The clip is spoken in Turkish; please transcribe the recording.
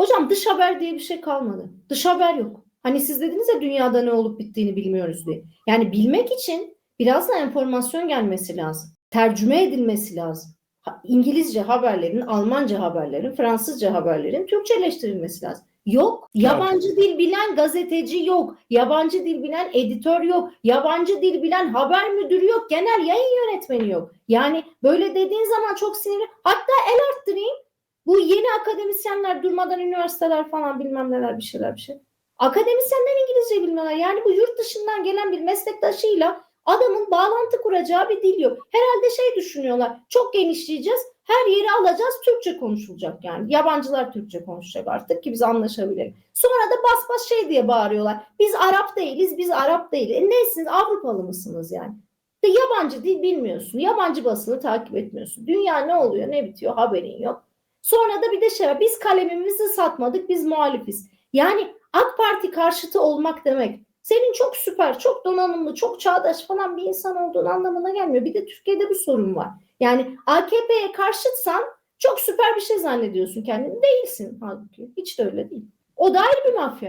Hocam dış haber diye bir şey kalmadı. Dış haber yok. Hani siz dediniz ya dünyada ne olup bittiğini bilmiyoruz diye. Yani bilmek için biraz da enformasyon gelmesi lazım. Tercüme edilmesi lazım. İngilizce haberlerin, Almanca haberlerin, Fransızca haberlerin Türkçeleştirilmesi lazım. Yok. Yabancı dil bilen gazeteci yok. Yabancı dil bilen editör yok. Yabancı dil bilen haber müdürü yok. Genel yayın yönetmeni yok. Yani böyle dediğin zaman çok sinirli. Hatta el arttırayım. Bu yeni akademisyenler durmadan üniversiteler falan bilmem neler bir şeyler bir şey. Akademisyenler İngilizce bilmiyorlar. Yani bu yurt dışından gelen bir meslektaşıyla adamın bağlantı kuracağı bir dil yok. Herhalde şey düşünüyorlar. Çok genişleyeceğiz. Her yeri alacağız. Türkçe konuşulacak yani. Yabancılar Türkçe konuşacak artık ki biz anlaşabilelim. Sonra da bas bas şey diye bağırıyorlar. Biz Arap değiliz, biz Arap değiliz. E neysiniz? Avrupalı mısınız yani? De yabancı dil bilmiyorsun. Yabancı basını takip etmiyorsun. Dünya ne oluyor, ne bitiyor haberin yok. Sonra da bir de şey var. Biz kalemimizi satmadık, biz muhalifiz. Yani AK Parti karşıtı olmak demek senin çok süper, çok donanımlı, çok çağdaş falan bir insan olduğun anlamına gelmiyor. Bir de Türkiye'de bu sorun var. Yani AKP'ye karşıtsan çok süper bir şey zannediyorsun kendini. Değilsin halbuki. Hiç de öyle değil. O da ayrı bir mafya.